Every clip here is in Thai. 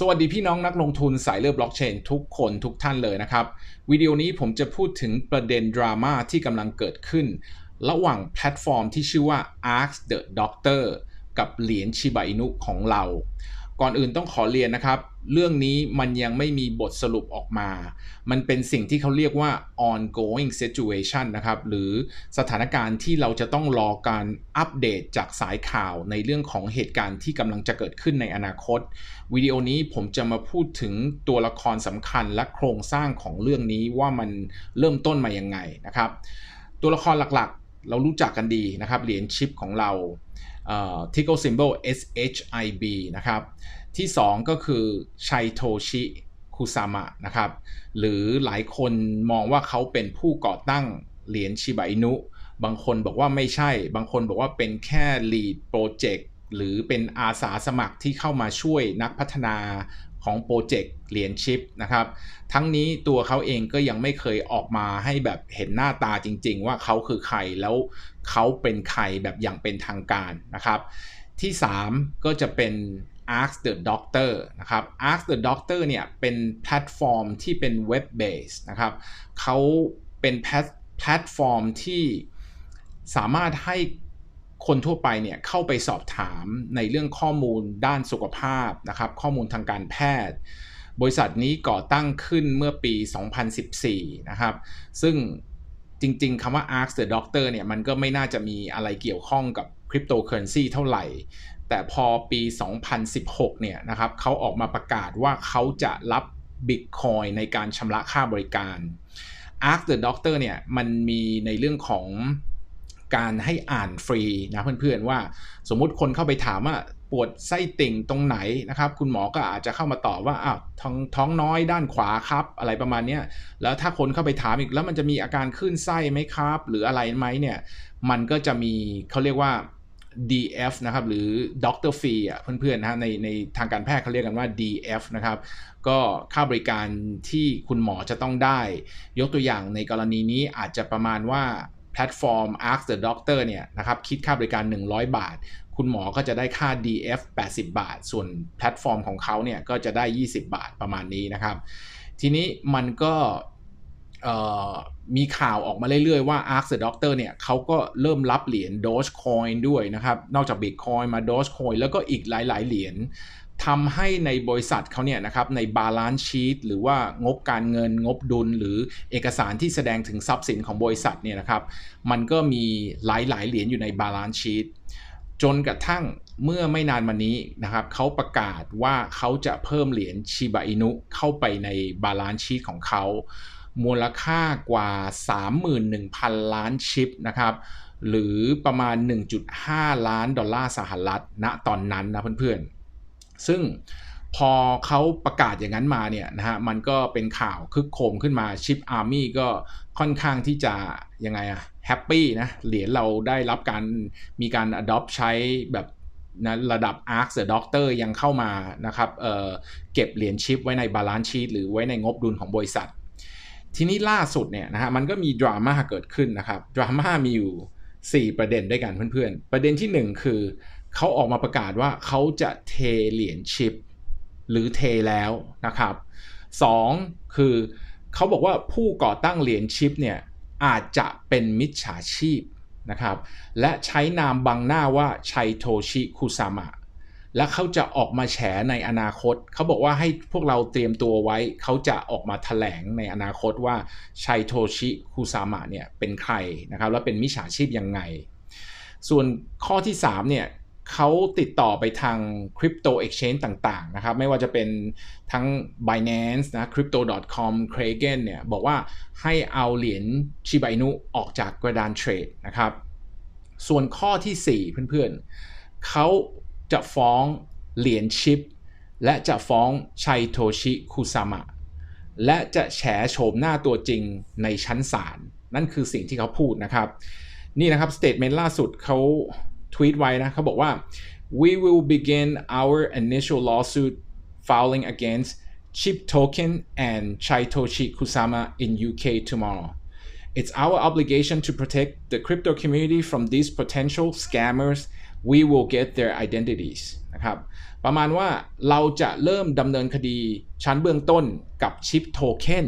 สวัสดีพี่น้องนักลงทุนสายเลือดบล็อกเชนทุกคนทุกท่านเลยนะครับ วิดีโอนี้ผมจะพูดถึงประเด็นดราม่าที่กำลังเกิดขึ้น ระหว่างแพลตฟอร์มที่ชื่อว่า Ask the Doctor กับเหรียญชิบะอินุของเรา ก่อนอื่นต้องขอเรียนนะครับ เรื่องนี้มันยังไม่มีบทสรุปออกมา มันเป็นสิ่งที่เขาเรียกว่า ongoing situation นะครับ หรือสถานการณ์ที่เราจะต้องรอการอัปเดตจากสายข่าวในเรื่องของเหตุการณ์ที่กำลังจะเกิดขึ้นในอนาคต วิดีโอนี้ผมจะมาพูดถึงตัวละครสำคัญและโครงสร้างของเรื่องนี้ว่ามันเริ่มต้นมายังไงนะครับ ตัวละครหลักๆ เรารู้จักกันดีนะครับ เหรียญชิปของเรา tickle symbol SHIB นะครับ ที่ 2 ก็คือชัยโทชิคุซามะนะครับ หรือหลายคนมองว่าเขาเป็นผู้ก่อตั้งเหรียญชิบะอินุ บางคนบอกว่าไม่ใช่ บางคนบอกว่าเป็นแค่ lead project หรือเป็นอาสาสมัครที่เข้ามาช่วยนักพัฒนา ของโปรเจกต์เหรียญชิปนะครับ ทั้งนี้ตัวเขาเองก็ยังไม่เคยออกมาให้แบบเห็นหน้าตาจริง ๆ ว่าเขาคือใครแล้วเขาเป็นใครแบบอย่างเป็นทางการนะครับ ที่ 3 ก็จะเป็น Ask the Doctor นะครับ Ask the Doctor เนี่ยเป็นแพลตฟอร์มที่เป็น Web Base นะครับเขาเป็นแพลตฟอร์มที่สามารถให้ คนทั่วไปเนี่ยเข้าไปสอบถามในเรื่องข้อมูลด้านสุขภาพนะครับ ข้อมูลทางการแพทย์ บริษัทนี้ก่อตั้งขึ้นเมื่อปี 2014 นะครับ ซึ่งจริงๆคำว่า Ask the Doctor เนี่ยมันก็ไม่น่าจะมีอะไรเกี่ยวข้องกับคริปโตเคอเรนซีเท่าไหร่ แต่พอปี 2016 เนี่ยนะครับเขาออกมาประกาศว่าเขาจะรับ Bitcoin ในการชำระค่าบริการ Ask the Doctor เนี่ยมันมีในเรื่องของ การให้อ่านฟรีนะเพื่อนๆว่า สมมุติคนเข้าไปถามว่าปวดไส้ติ่งตรงไหนนะครับ คุณหมอก็อาจจะเข้ามาตอบว่าอ้าวท้องท้องน้อยด้านขวาครับ อะไรประมาณนี้แล้วถ้าคนเข้าไปถามอีกแล้วมันจะมีอาการขึ้นไส้ไหมครับ หรืออะไรไหมเนี่ยมันก็จะมีเขาเรียกว่า DF นะครับหรือ Doctor Fee อะเพื่อนๆนะในในทางการแพทย์เขาเรียกกันว่า DF นะครับก็ค่าบริการที่คุณหมอจะต้องได้ ยกตัวอย่างในกรณีนี้อาจจะประมาณว่า แพลตฟอร์ม Ask the Doctor เนี่ยนะครับคิดค่าบริการ 100 บาท คุณหมอก็จะได้ค่า DF 80 บาท ส่วนแพลตฟอร์มของเขาเนี่ยก็จะได้ 20 บาทประมาณนี้นะครับ ทีนี้มันก็มีข่าวออกมาเรื่อยๆ ว่า Ask the Doctor เนี่ยเขาก็เริ่มรับเหรียญ Dogecoin ด้วยนะครับ นอกจาก Bitcoin มา Dogecoin แล้วก็อีกหลายๆ เหรียญ ทำให้ในบริษัทเขาเนี่ยนะครับในบาลานซ์ชีตหรือว่างบการเงินงบดุล หรือเอกสารที่แสดงถึงทรัพย์สินของบริษัทเนี่ยนะครับ มันก็มีหลายๆเหรียญอยู่ในบาลานซ์ชีตจนกระทั่งเมื่อไม่นานมานี้นะครับเขาประกาศว่าเขาจะเพิ่มเหรียญชิบะอินุเข้าไปในบาลานซ์ชีตของเขา มูลค่ากว่า 31,000 ล้านชิปนะครับหรือประมาณ 1.5 ล้านดอลลาร์สหรัฐณตอนนั้นนะเพื่อนๆ ซึ่งพอเขาประกาศอย่างนั้นมาเนี่ยนะฮะมันก็เป็นข่าวคึกโคมขึ้นมาชิปอาร์มี่ก็ค่อนข้างที่จะยังไงอะแฮปปี้นะเหรียญเราได้รับการมีการ adopt ใช้แบบนะระดับ Arc the Doctor ยังเข้ามานะครับเเก็บเหรียญชิปไว้ในบาลานซ์ชีตหรือไว้ในงบดุลของบริษัท ทีนี้ล่าสุดเนี่ยนะฮะมันก็มีดราม่าเกิดขึ้นนะครับดราม่ามีอยู่ 4 ประเด็นด้วยกันเพื่อนๆ ประเด็นที่ 1 คือ เขาออกมาประกาศว่าเขาจะเทเหรียญชิป หรือเทแล้วนะครับ 2. คือเขาบอกว่าผู้ก่อตั้งเหรียญชิปเนี่ยอาจจะเป็นมิจฉาชีพนะครับและใช้นามบังหน้าว่าชัยโทชิคุซามะและเขาจะออกมาแฉในอนาคต เขาบอกว่าให้พวกเราเตรียมตัวไว้ เขาจะออกมาถแถลงในอนาคตว่าชัยโทชิคุซามะเนี่ยเป็นใครนะครับ แล้วเป็นมิจฉาชีพยังไง ส่วนข้อที่3เนี่ย เขาติดต่อไปทางคริปโตเอ็กชแนนต่างๆนะครับ ไม่ว่าจะเป็นทั้ง Binance นะ crypto.com Kraken เนี่ยบอกว่าให้เอาเหรียญชิบาอินุออกจากกระดานเทรดนะครับ ส่วนข้อที่ 4 เพื่อนๆ เขาจะฟ้องเหรียญชิป และจะฟ้องชัยโทชิคุซามะ และจะแฉโฉมหน้าตัวจริงในชั้นศาลนั่นคือสิ่งที่เขาพูดนะครับ นี่นะครับสเตทเมนต์ล่าสุดเขา ทวีตไว้นะเขาบอกว่า we will begin our initial lawsuit filing against Chip Token and Chaitoshi Kusama in UK tomorrow. It's our obligation to protect the crypto community from these potential scammers. we will get their identities นะครับประมาณว่าเราจะเริ่มดำเนินคดีชั้นเบื้องต้นกับชิปโทเค็น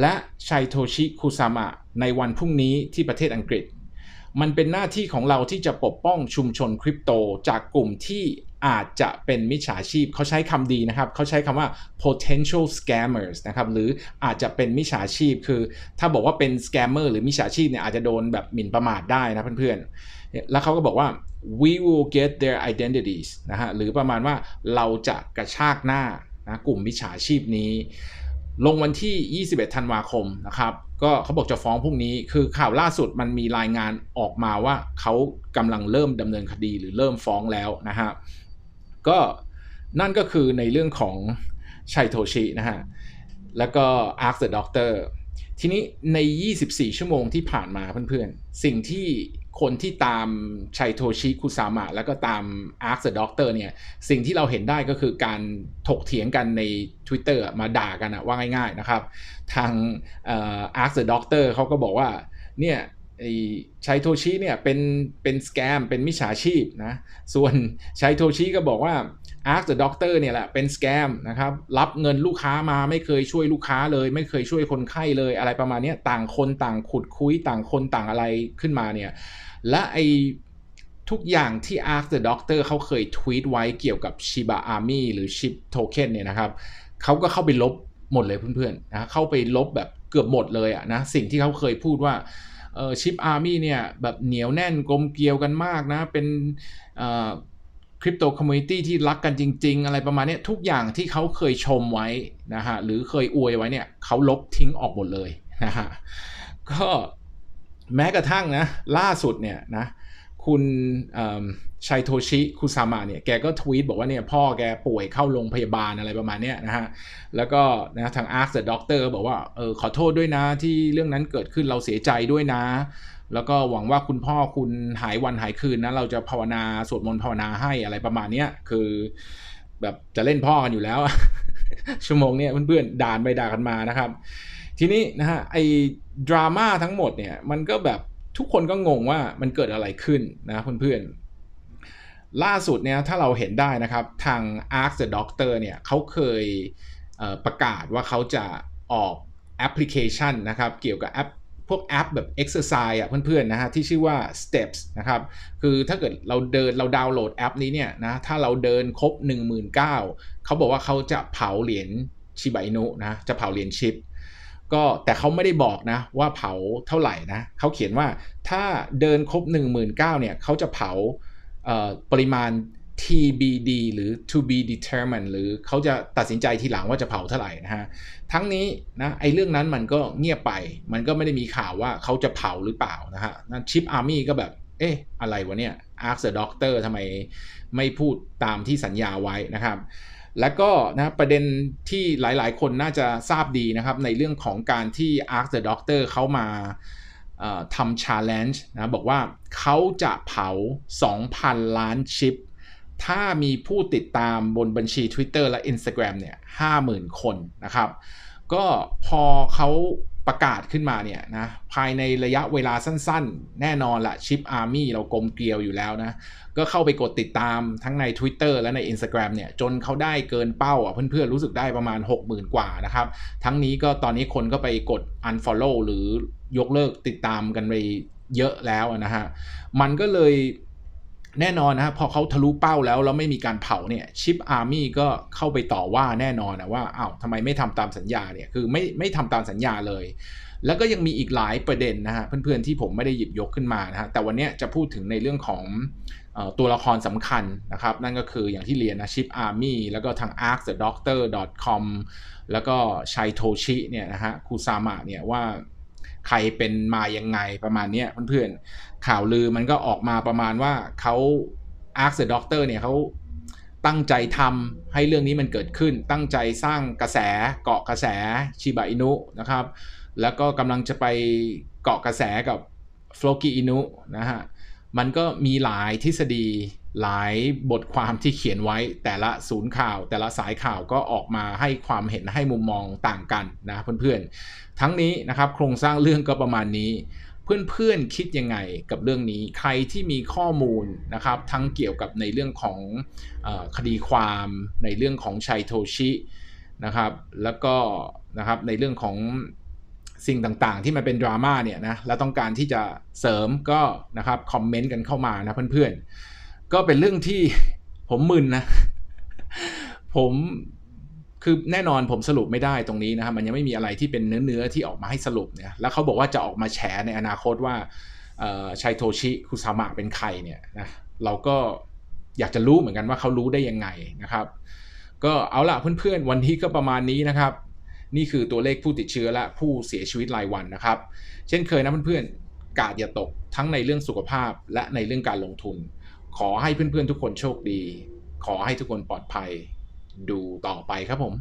และชัยโทชิคุซามะในวันพรุ่งนี้ที่ประเทศอังกฤษ มันเป็นหน้าที่ของเราที่จะปกป้องชุมชนคริปโต จากกลุ่มที่อาจจะเป็นมิจฉาชีพเขาใช้คำดีนะครับเขาใช้คำว่า potential scammers นะครับหรืออาจจะเป็นมิจฉาชีพคือ ถ้าบอกว่าเป็น scammer หรือมิจฉาชีพเนี่ยอาจจะโดนแบบหมิ่นประมาทได้นะเพื่อนๆ แล้วเขาก็บอกว่า we will get their identities นะฮะหรือประมาณว่าเราจะกระชากหน้านะกลุ่มมิจฉาชีพนี้ ลงวันที่ 21 ธันวาคมนะครับ ก็เขาบอกจะฟ้องพรุ่งนี้ คือข่าวล่าสุดมันมีรายงานออกมาว่าเขากำลังเริ่มดำเนินคดีหรือเริ่มฟ้องแล้วนะฮะก็นั่นก็คือในเรื่องของชัยโทชินะฮะแล้วก็ Ask the Doctor ทีนี้ใน 24 ชั่วโมงที่ผ่านมาเพื่อนๆ สิ่งที่ คนที่ตามชัยโทชิคุซามะแล้วก็ตามอาร์คเดอะด็อกเนี่ย สิ่งที่เราเห็นได้ก็คือการถกเถียงกันใน Twitter มาด่ากันอะว่าง่ายๆนะครับ ทางอาร์ซ์ด็อกเตอร์เขาก็บอกว่าเนี่ย ชัยโทชิเนี่ยเป็นเป็นสแกมเป็นมิจฉาชีพนะส่วนชัยโทชิก็บอกว่า Ask the Doctor เนี่ยแหละเป็นสแกมนะครับรับเงินลูกค้ามาไม่เคยช่วยลูกค้าเลย ไม่เคยช่วยคนไข้เลยอะไรประมาณนี้ต่างคนต่างขุดคุยต่างคนต่างอะไรขึ้นมาเนี่ยและไอทุกอย่างที่ Ask the Doctor เขาเคยทวีตไว้เกี่ยวกับ Shiba Army หรือ Ship Token เนี่ยนะครับเขาก็เข้าไปลบหมดเลยเพื่อนๆนะเข้าไปลบแบบเกือบหมดเลยอะนะสิ่งที่เขาเคยพูดว่า ชิปอาร์มี่เนี่ยแบบเหนียวแน่นกลมเกลียวกันมากนะ เป็นคริปโตคอมมูนิตี้ที่รักกันจริง ๆ อะไรประมาณนี้ทุกอย่างที่เขาเคยชมไว้นะฮะหรือเคยอวยไว้เนี่ยเขาลบทิ้งออกหมดเลยนะฮะก็แม้กระทั่งนะล่าสุดเนี่ยนะ คุณชัยโทชิคุซามะเนี่ยแกก็ทวีตบอกว่าเนี่ยพ่อแกป่วยเข้าโรงพยาบาลอะไรประมาณเนี้ยนะฮะ แล้วก็นะทาง Ask the Doctor บอกว่าเออขอโทษด้วยนะที่เรื่องนั้นเกิดขึ้นเราเสียใจด้วยนะ แล้วก็หวังว่าคุณพ่อคุณหายวันหายคืนนะเราจะภาวนาสวดมนต์ภาวนาให้อะไรประมาณเนี้ยคือ แบบจะเล่นพ่อกันอยู่แล้ว ชั่วโมงเนี้ยเพื่อนๆด่านไปด่ากันมานะครับ ทีนี้นะฮะไอ้ดราม่าทั้งหมดเนี่ยมันก็แบบ ทุกคนก็งงว่ามันเกิดอะไรขึ้นนะเพื่อนๆ ล่าสุดเนี่ยถ้าเราเห็นได้นะครับ ทาง Ask the Doctor เนี่ยเขาเคยประกาศว่าเขาจะออกแอปพลิเคชันนะครับ เกี่ยวกับแอปพวกแอปแบบ Exercise อะเพื่อนๆนะฮะที่ชื่อว่า Steps นะครับคือถ้าเกิดเราเดินเราดาวน์โหลดแอปนี้เนี่ยนะถ้าเราเดินครบ 19,000เขาบอกว่าเขาจะเผาเหรียญชิบะอินุนะจะเผาเหรียญชิป ก็แต่เขาไม่ได้บอกนะว่าเผาเท่าไหร่นะเขาเขียนว่าถ้าเดินครบ 1 9 0 0 0เนี่ยเขาจะเผาปริมาณ TBD หรือ to be determined หรือเขาจะตัดสินใจทีหลังว่าจะเผาเท่าไหร่นะฮะ ทั้งนี้นะไอ้เรื่องนั้นมันก็เงียบไป มันก็ไม่ได้มีข่าวว่าเขาจะเผาหรือเปล่านะฮะนั่นชิปอาร์มี่ก็แบบ เอ๊ะ อะไรวะเนี่ย ask the doctor ทำไมไม่พูดตามที่สัญญาไว้นะครับ และก็นะประเด็นที่หลายๆ คนน่าจะทราบดีนะครับ ในเรื่องของการที่ Ask the Doctor เขามาทำ challenge นะบอกว่าเขาจะเผา 2,000 ล้านชิป ถ้ามีผู้ติดตามบนบัญชี Twitter และ Instagram เนี่ย 50,000 คนนะครับ ก็พอเขา ประกาศขึ้นมาเนี่ยนะภายในระยะเวลาสั้นๆ แน่นอนละชิปอาร์มี่เรากลมเกลียวอยู่แล้วนะ ก็เข้าไปกดติดตามทั้งใน Twitter และใน Instagram เนี่ยจนเขาได้เกินเป้าอะเพื่อนๆ รู้สึกได้ประมาณ 60,000 กว่านะครับ ทั้งนี้ก็ตอนนี้คนก็ไปกด unfollow หรือยกเลิกติดตามกันไปเยอะแล้วนะฮะ มันก็เลย แน่นอนนะพอเขาทะลุเป้าแล้วแล้วไม่มีการเผาเนี่ยชิปอาร์มี่ก็เข้าไปต่อว่าแน่นอนนะว่าอ้าวทำไมไม่ทำตามสัญญาเนี่ยคือไม่ไม่ทำตามสัญญาเลย แล้วก็ยังมีอีกหลายประเด็นนะฮะเพื่อนๆที่ผมไม่ได้หยิบยกขึ้นมานะฮะแต่วันนี้จะพูดถึงในเรื่องของตัวละครสำคัญนะครับ นั่นก็คืออย่างที่เรียนนะชิปอาร์มี่แล้วก็ทาง ask the doctor com แล้วก็ชัยโทชิเนี่ยนะฮะคูซามะเนี่ยว่า ใครเป็นมายังไงประมาณนี้เพื่อนๆข่าวลือมันก็ออกมาประมาณว่าเขา Ask the Doctor เนี่ยเขาตั้งใจทำให้เรื่องนี้มันเกิดขึ้น ตั้งใจสร้างกระแสเกาะกระแสชิบะอินุนะครับ แล้วก็กำลังจะไปเกาะกระแสกับฟลอกิอินุนะฮะ มันก็มีหลายทฤษฎีหลายบทความที่เขียนไว้แต่ละศูนย์ข่าว แต่ละสายข่าวก็ออกมาให้ความเห็นให้มุมมองต่างกันนะเพื่อนๆ ทั้งนี้นะครับโครงสร้างเรื่องก็ประมาณนี้เพื่อนๆคิดยังไงกับเรื่องนี้ใครที่มีข้อมูลนะครับทั้งเกี่ยวกับในเรื่องของอคดีความในเรื่องของชัยโทชินะครับแล้วก็นะครับในเรื่องของ สิ่งต่างๆ ที่มันเป็นดราม่าเนี่ยนะแล้วต้องการที่จะเสริมก็นะครับคอมเมนต์กันเข้ามานะเพื่อนๆ ก็เป็นเรื่องที่ผมมึนนะ ผมคือแน่นอนผมสรุปไม่ได้ตรงนี้นะครับมันยังไม่มีอะไรที่เป็นเนื้อเนื้อๆที่ออกมาให้สรุปเนี่ยแล้วเขาบอกว่าจะออกมาแฉในอนาคตว่าชัยโทชิคุซามะเป็นใครเนี่ยนะเราก็อยากจะรู้เหมือนกันว่าเขารู้ได้ยังไงนะครับ ก็เอาละเพื่อนๆ วันนี้ก็ประมาณนี้นะครับ นี่คือตัวเลขผู้ติดเชื้อและผู้เสียชีวิตรายวันนะครับ เช่นเคยนะเพื่อนๆ กาดอย่าตกทั้งในเรื่องสุขภาพและในเรื่องการลงทุน ขอให้เพื่อนๆทุกคนโชคดี ขอให้ทุกคนปลอดภัย ดูต่อไปครับผม